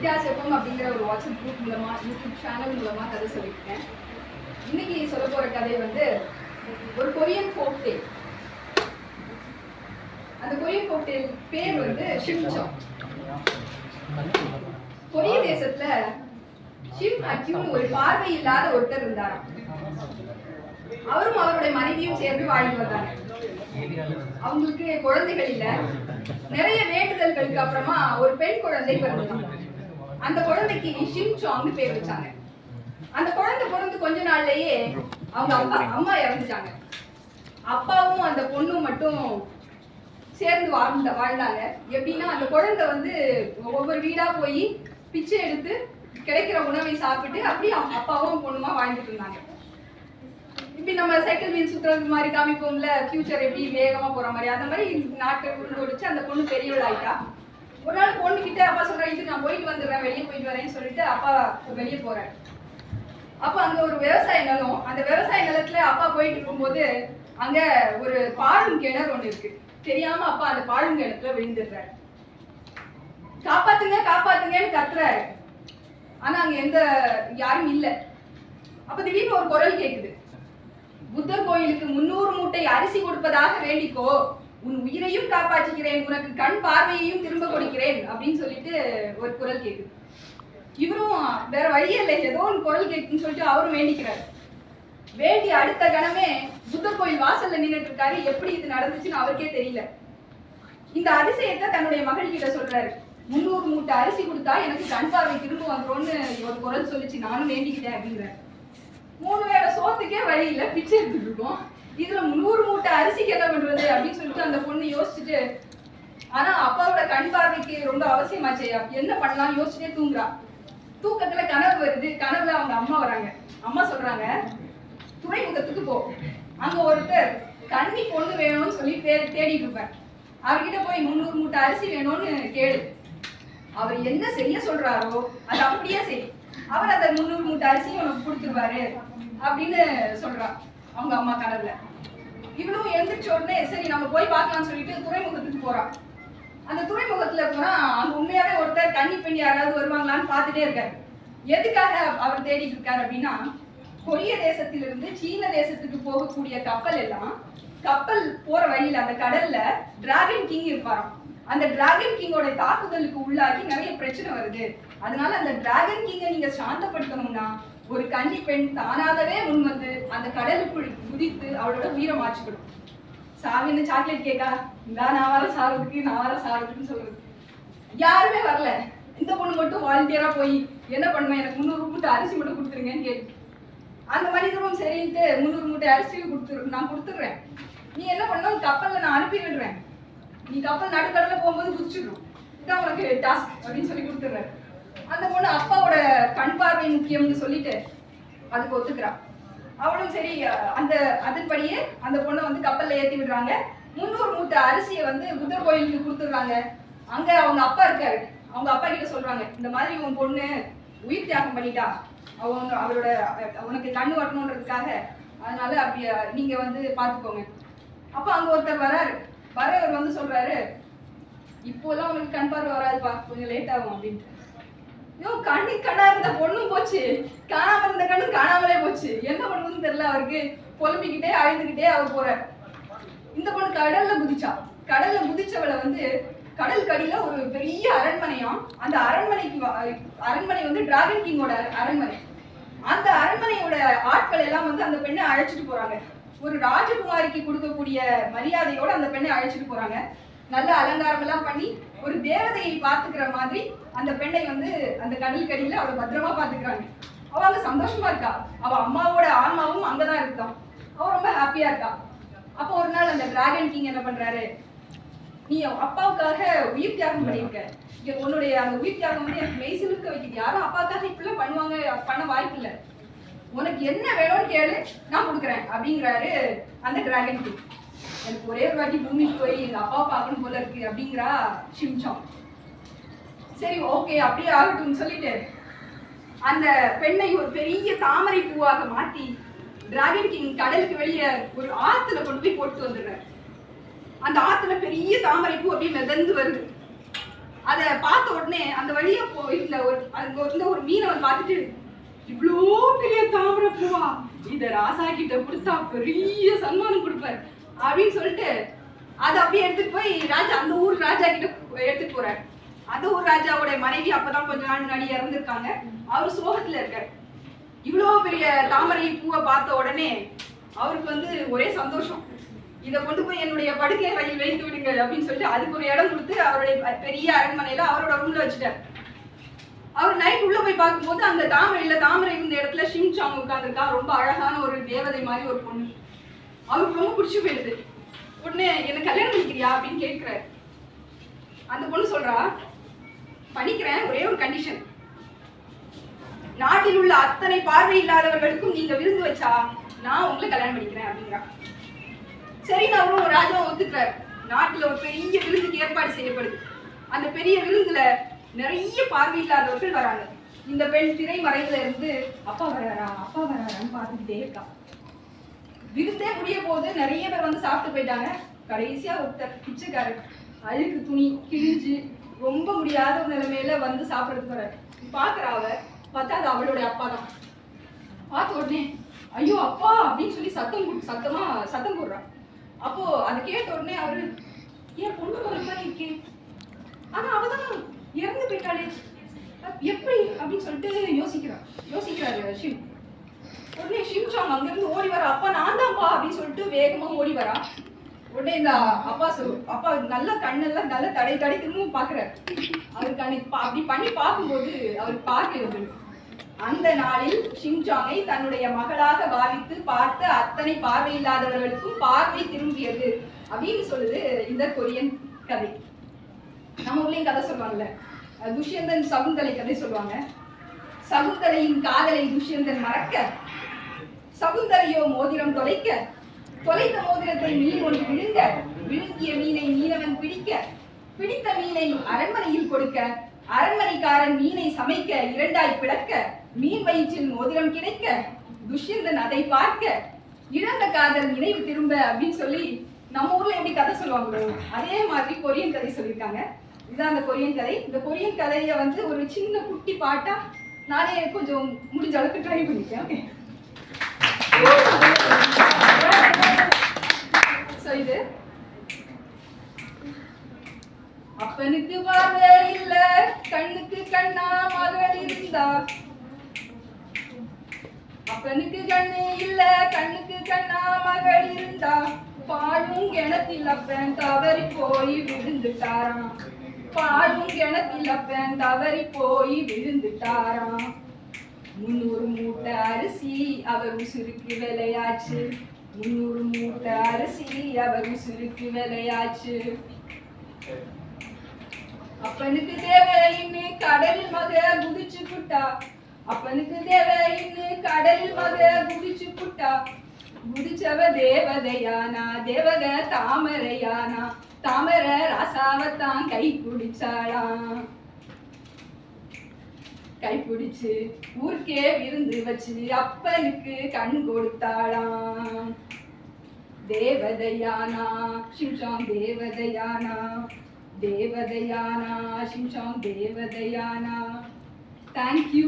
வித்தியாசம் அப்படிங்கிற ஒரு வாட்ஸ்அப் குரூப் மூலமா யூடியூப் சேனல் மூலமா கதை சொல்லியிருக்கேன். இன்னைக்கு சொல்ல போற கதை வந்து ஒரு கொரியன் ஃபோக் டேல் அந்த கொரியன் ஃபோக் டேல் பேர் வந்து ஷிம்சாங் கொரிய தேசத்துல ஷிம் அக்யூன்னு ஒரு பார்வை இல்லாத ஒருத்தர் இருந்தாராம். அவரும் அவருடைய மனைவியும் சேர்ந்து வாழ்ந்து வந்தாங்க. அவங்களுக்கு குழந்தைகள் இல்ல. நிறைய வேண்டுதல்களுக்கு அப்புறமா ஒரு பெண் குழந்தை பிறந்தாங்க அந்த குழந்தைக்கு ஷிம்சாங்னு பேர் வச்சாங்க. அந்த குழந்தை பிறந்து கொஞ்ச நாள்லயே அவங்க அப்பா அம்மா இறந்துட்டாங்க. அப்பாவும் அந்த பொண்ணும் மட்டும் சேர்ந்து வாழ்ந்த வாழ்ந்தாங்க. எப்படின்னா அந்த குழந்தை வந்து ஒவ்வொரு வீடா போய் பிச்சை எடுத்து கிடைக்கிற உணவை சாப்பிட்டு அப்படியே அவங்க அப்பாவும் பொண்ணுமா வாழ்ந்துட்டு இருந்தாங்க. இப்படி நம்ம சைக்கிள் வீல் சுத்துறது மாதிரி காமிப்போம்ல ஃபியூச்சர் எப்படி வேகமா போற மாதிரி. அந்த மாதிரி நாட்கள் உருண்டு ஓடிச்சு. அந்த பொண்ணு பெரியவள் ஆயிட்டா ஒரு நாள் பொண்ணு கிட்ட அப்பா சொல்றேன் இது நான் போயிட்டு வந்துடுறேன் வெளியே போயிட்டு வரேன்னு சொல்லிட்டு அப்பா வெளியே போறேன் அப்ப அங்க ஒரு விவசாய நிலம் அந்த விவசாய நிலத்துல அப்பா போயிட்டு இருக்கும்போது அங்க ஒரு பாழும் கிணறு ஒண்ணு இருக்கு. தெரியாம அப்பா அந்த பாழும் கிணத்துல விழுந்துடுறாரு. காப்பாத்துங்க காப்பாத்துங்கன்னு கத்துறாரு. ஆனா அங்க எந்த யாரும் இல்ல. அப்ப திடீர்னு ஒரு குரல் கேக்குது. புத்தர் கோயிலுக்கு முன்னூறு மூட்டை அரிசி கொடுப்பதாக வேண்டிக்கோ. உன் உயிரையும் காப்பாற்றுகிறேன் உனக்கு கண் பார்வையையும் திரும்ப கொடுக்கிறேன் அப்படின்னு சொல்லிட்டு ஒரு குரல் கேக்குது. இவரும் வேற வழியே இல்லை ஏதோ ஒரு குரல் கேட்குன்னு சொல்லிட்டு அவரும் வேண்டிக்கிறாரு. வேண்டி அடுத்த கணமே புத்த கோயில் வாசல்ல நின்னுட்டு இருக்காரு. எப்படி இது நடந்துச்சுன்னு அவருக்கே தெரியல. இந்த அதிசயத்தை தன்னுடைய மகள் கிட்ட சொல்றாரு. முன்னூறு மூட்டை அரிசி கொடுத்தா எனக்கு கண் பார்வை திரும்ப வந்துரும்னு ஒரு குரல் சொல்லிச்சு. நானும் வேண்டிக்கிட்டேன் அப்படிங்கிறாரு மூணு வேளை சோத்துக்கே வழி இல்லை. பிச்சை எடுத்துட்டு இருக்கோம். இதுல நூறு மூட்டை அரிசிக்கு என்ன பண்றது அப்படின்னு சொல்லிட்டு அந்த பொண்ணு யோசிச்சுட்டு ஆனா அப்பாவோட கண் பார்வைக்கு ரொம்ப அவசியமாச்சு என்ன பண்ணலாம் யோசிச்சுட்டே தூங்குறா. தூக்கத்துல கனவு வருது கனவுல அவங்க அம்மா வராங்க. அம்மா சொல்றாங்க துறைமுகத்துக்கு போ. அங்க ஒருத்தர் கண்ணி பொண்ணு வேணும்னு சொல்லி தே- தேடிட்டு இருப்பார். அவர்கிட்ட போய் முந்நூறு மூட்டை அரிசி வேணும்னு கேளு. அவர் என்ன செய்ய சொல்றாரோ அது அப்படியே செய். அவர் அந்த முந்நூறு மூட்டை அரிசியும் உனக்கு கொடுத்துருவாரு அப்படின்னு சொல்றா. அவங்க அம்மா கனவுல. இவளும் எந்திரிச்ச உடனே சரி நம்ம போய் பார்க்கலாம்னு சொல்லிட்டு துறைமுகத்துக்கு போறான் அந்த துறைமுகத்துல போனா அங்க உண்மையாவே ஒருத்தர் கன்னி பெண் யாராவது வருவாங்களான்னு பார்த்துட்டே இருக்காரு. எதுக்காக அவர் தேடிட்டு இருக்காரு அப்படின்னா கொரிய தேசத்திலிருந்து சீன தேசத்துக்கு போகக்கூடிய கப்பல் எல்லாம் கப்பல் போற வழியில அந்த கடல்ல டிராகன் கிங் இருப்பாராம். அந்த டிராகன் கிங்கோட தாக்குதலுக்கு உள்ளாகி நிறைய பிரச்சனை வருது. அதனால அந்த டிராகன் கிங்கை நீங்க சாந்தப்படுத்தணும்னா ஒரு கன்னி பெண் தானாகவே முன் வந்து அந்த கடலுக்குள் குதித்து அவளோட உயிரை மாற்றிக்கணும் சாவின்னு சாக்லேட் கேக்கா இந்தா நான் வர சாவதுக்கு நான் வர சாவதுக்குன்னு சொல்றது. யாருமே வரல. இந்த பொண்ணு மட்டும் வாலண்டியரா போய் என்ன பண்ணுவேன் எனக்கு முந்நூறு மூட்டை அரிசி மட்டும் கொடுத்துருங்கன்னு கேட்டு. அந்த மனிதரும் சரின்ட்டு முந்நூறு மூட்டை அரிசி கொடுத்துரு நான் கொடுத்துட்றேன். நீ என்ன பண்ணணும்? கப்பல்ல நான் அனுப்பி விடுறேன். நீ கப்பல் நடுக்கடல போகும்போது குதிச்சிடும் இதான் உனக்கு டாஸ்க் அப்படின்னு சொல்லி கொடுத்துட்றேன். அந்த பொண்ணு அப்பாவோட கண் பார்வை முக்கியம்னு சொல்லிட்டு அதுக்கு ஒத்துக்கிறான் அவளும் சரி அந்த அதன்படியே அந்த பொண்ணை வந்து கப்பல்ல ஏத்தி விடுறாங்க. முந்நூறு மூத்த அரிசியை வந்து புத்தர் கோயிலுக்கு கொடுத்துடுறாங்க. அங்க அவங்க அப்பா இருக்காரு. அவங்க அப்பா கிட்ட சொல்றாங்க இந்த மாதிரி உன் பொண்ணு உயிர் தியாகம் பண்ணிட்டா. அவங்க அவரோட உனக்கு கண்ணு வரணுன்றதுக்காக. அதனால அப்படி நீங்க வந்து பாத்துக்கோங்க அப்ப அங்க ஒருத்தர் வராரு. வரவர் வந்து சொல்றாரு இப்போலாம் உனக்கு கண் பார்வை வராதுப்பா. கொஞ்சம் லேட் ஆகும் அப்படின்ட்டு. ஐயோ கண்ணு கண்ணா இருந்த பொண்ணும் போச்சு. காணாம இருந்த கண்ணும் காணாமலே போச்சு. என்ன பண்ணுறதுன்னு தெரியல அவருக்கு. புலம்பிக்கிட்டே அழுதுகிட்டே அவர் போற இந்த பொண்ணு கடல்ல குதிச்சா. கடல்ல குதிச்சவளை வந்து கடல் கடியில ஒரு பெரிய அரண்மனையாம். அந்த அரண்மனைக்கு அரண்மனை வந்து டிராகன் கிங்கோட அரண்மனை. அந்த அரண்மனையோட ஆட்கள் எல்லாம் வந்து அந்த பெண்ணை அழைச்சிட்டு போறாங்க. ஒரு ராஜகுமாரிக்கு கொடுக்கக்கூடிய மரியாதையோட அந்த பெண்ணை அழைச்சிட்டு போறாங்க. நல்ல அலங்காரம் எல்லாம் பண்ணி ஒரு தேவதையை பாத்துக்கிற மாதிரி அந்த பெண்ணை வந்து அந்த கடல் கடியில அவளை பத்திரமா பாத்துக்கிறாங்க அவ அங்க சந்தோஷமா இருக்கா? அவ அம்மாவோட ஆன்மாவும் அங்கதான் இருக்கான் அவ ரொம்ப ஹாப்பியா இருக்கா? அப்போ ஒரு நாள் அந்த டிராகன் கிங் என்ன பண்றாரு? நீ அப்பாவுக்காக உயிர் தியாகம் பண்ணியிருக்க. இங்க உன்னுடைய அந்த உயிர் தியாகம் வந்து எனக்கு மெய் சிலுக்க வைக்குது. யாரும் அப்பாவுக்காக இப்படிலாம் பண்ணுவாங்க பண்ண வாய்ப்பு இல்லை. உனக்கு என்ன வேணும்னு கேளு நான் கொடுக்குறேன் அப்படிங்கிறாரு அந்த டிராகன் கிங் எனக்கு ஒரே ஒரு வாட்டி பூமிக்கு போய் எங்க அப்பா பார்க்கணும் போல இருக்கு அப்படிங்கிறா ஷிம்சாங் சரி ஓகே அப்படியே ஆகட்டும்னு சொல்லிட்டு அந்த பெண்ணை ஒரு பெரிய தாமரை பூவாக மாத்தி டிராகன் கிங் கடலுக்கு வெளியே ஒரு ஆத்துல கொண்டு போய் போட்டு வந்துடுறாரு. அந்த ஆத்துல பெரிய தாமரை பூ அப்படியே மிதந்து வருது. அதை பார்த்த உடனே அந்த வழியா போயிருந்த ஒரு அங்க வந்து ஒரு மீனவன் பார்த்துட்டு இவ்வளோ பெரிய தாமரை பூவா இத ராசா கிட்ட கொடுத்தா பெரிய சன்மானம் கொடுப்பாரு. அப்படின்னு சொல்லிட்டு அதை அப்படியே எடுத்துட்டு போய் ராஜா அந்த ஊர் ராஜா கிட்ட எடுத்துட்டு போறாரு. அந்த ஊர் ராஜாவோட மனைவி அப்பதான் கொஞ்ச நாள் முன்னாடி இறந்துருக்காங்க. அவர் சோகத்துல இருக்காரு. இவ்வளோ பெரிய தாமரை பூவை பார்த்த உடனே அவருக்கு வந்து ஒரே சந்தோஷம். இதை கொண்டு போய் என்னுடைய படுக்கை ரயில் வைத்து விடுங்க அப்படின்னு சொல்லிட்டு அதுக்கு ஒரு இடம் கொடுத்து அவருடைய பெரிய அரண்மனையில அவரோட ரூம்ல வச்சுட்டார். அவர் நைட் உள்ள போய் பார்க்கும்போது அந்த தாமரையில தாமரை இருந்த இடத்துல ஷிம்சாங் சாங் ரொம்ப அழகான ஒரு தேவதை மாதிரி ஒரு பொண்ணு. அவருக்கு ரொம்ப பிடிச்சி போயிடுது உடனே என்ன கல்யாணம் பண்ணிக்கிறியா? அப்படின்னு கேட்குறாரு. அந்த பொண்ணு சொல்றா பண்ணிக்கிறேன் ஒரே ஒரு கண்டிஷன் நாட்டில் உள்ள அத்தனை பார்வை இல்லாதவர்களுக்கும் நீங்க விருந்து வச்சா நான் உங்களை கல்யாணம் பண்ணிக்கிறேன் அப்படிங்கிறா. சரி நான் அவரும் ராஜா ஒத்துக்கிறார் நாட்டில் ஒரு பெரிய விருந்துக்கு ஏற்பாடு செய்யப்படுது. அந்த பெரிய விருந்துல நிறைய பார்வை இல்லாதவர்கள் வராங்க. இந்த பெண் திரை மறைவுல இருந்து அப்பா வராரா அப்பா வராரான்னு பார்த்துக்கிட்டே இருக்கா. விருந்தே முடிய போது நிறைய பேர் வந்து சாப்பிட்டு போயிட்டாங்க. கடைசியா ஒருத்தர் பிச்சைக்காரர் அழுக்கு துணி கிழிஞ்சு ரொம்ப முடியாத ஒரு நிலைமையில வந்து சாப்பிட்றதுக்கு வர பாக்குறா அவ பார்த்தா அது அவளுடைய அப்பா தான். பார்த்த உடனே ஐயோ அப்பா! அப்படின்னு சொல்லி சத்தம் சத்தமா சத்தம் போடுறான் அப்போ அதை கேட்ட உடனே அவரு ஏன் பொண்ணு ஒரு மாதிரி இருக்கே? ஆனா அவதான் இறந்து போயிட்டாளே. எப்படி? அப்படின்னு சொல்லிட்டு யோசிக்கிறான் யோசிக்கிறாரு ஷிவ் உடனே ஷிம்சாங் அங்கிருந்து ஓடி வரா. அப்பா நான் தான்ப்பா அப்படின்னு சொல்லிட்டு வேகமா ஓடி வரா. உடனே இந்த அப்பா சொல் அப்பா நல்ல கண்ணெல்லாம் நல்ல தடை தடை திரும்பவும் பாக்குறாரு. அவருக்கு அன்னைக்கு பா- அப்படி பண்ணி பார்க்கும்போது அவர் பார்க்கிறது அந்த நாளில் ஷிம்சாங்கை தன்னுடைய மகளாக பாவித்து பார்த்து அத்தனை பார்வை இல்லாதவர்களுக்கும் பார்வை திரும்பியது அப்படின்னு சொல்லுது இந்த கொரியன் கதை. நம்ம ஊர்லயும் கதை சொல்லுவாங்கல்ல. துஷ்யந்தன் சகுந்தலை கதை சொல்லுவாங்க. சகுந்தலையின் காதலை துஷ்யந்தன் மறக்க சகுந்தலையோ மோதிரம் தொலைக்க? தொலைத்த மோதிரத்தை மீன் ஒன்று விழுங்க. விழுங்கிய மீனை மீனவன் பிடிக்க. பிடித்த மீனை அரண்மனையில் கொடுக்க. அரண்மனைக்காரன் மீனை சமைக்க இரண்டாய் பிளக்க. மீன் வயிற்றில் மோதிரம் கிடைக்க. துஷ்யந்தன் அதை பார்க்க. இழந்த காதல் நினைவு திரும்ப அப்படின்னு சொல்லி நம்ம ஊர்ல எப்படி கதை சொல்லுவாங்களோ அதே மாதிரி கொரியன் கதை சொல்லியிருக்காங்க. இதுதான் அந்த கொரியன் கதை. இந்த கொரியன் கதையை வந்து ஒரு சின்ன குட்டி பாட்டா நானே கொஞ்சம் முடிஞ்ச அளவுக்கு ட்ரை பண்ணிட்டேன். ஓகே அப்பனுக்கு பார்வை இல்ல கண்ணுக்கு கண்ணா மகள் இருந்தா. அப்பனுக்கு கண்ணு இல்ல கண்ணுக்கு கண்ணா மகள் இருந்தா. பாழும் கிணத்தில் அப்பன் தவறி போய் விழுந்துட்டாராம். பாழும் கிணத்தில் அப்பன் தவறி போய் விழுந்துட்டாராம். முன்னூறு மூட்டை அரிசி அவர் உசுருக்கு விலையாச்சு. முன்னூறு மூட்டை அரிசி அவர் உசுருக்கு விலையாச்சு. அப்பனுக்கு தேவை இன்னு கடல் மக குதிச்சு புட்டா. அப்பனுக்கு தேவை இன்னு கடல் மக குதிச்சு புட்டா. குதிச்சவ தேவதையானா தேவக தாமரையானா. தாமர ராசாவத்தான் கை குடிச்சாளாம். கைப்பிடிச்சு ஊருக்கே விருந்து வச்சு அப்பனுக்கு கண் கொடுத்தாளாம். தேவதையானா சிம்சாம் தேவதையானா தேவதையானா சிம்சாம் தேவதையானா. தேங்க்யூ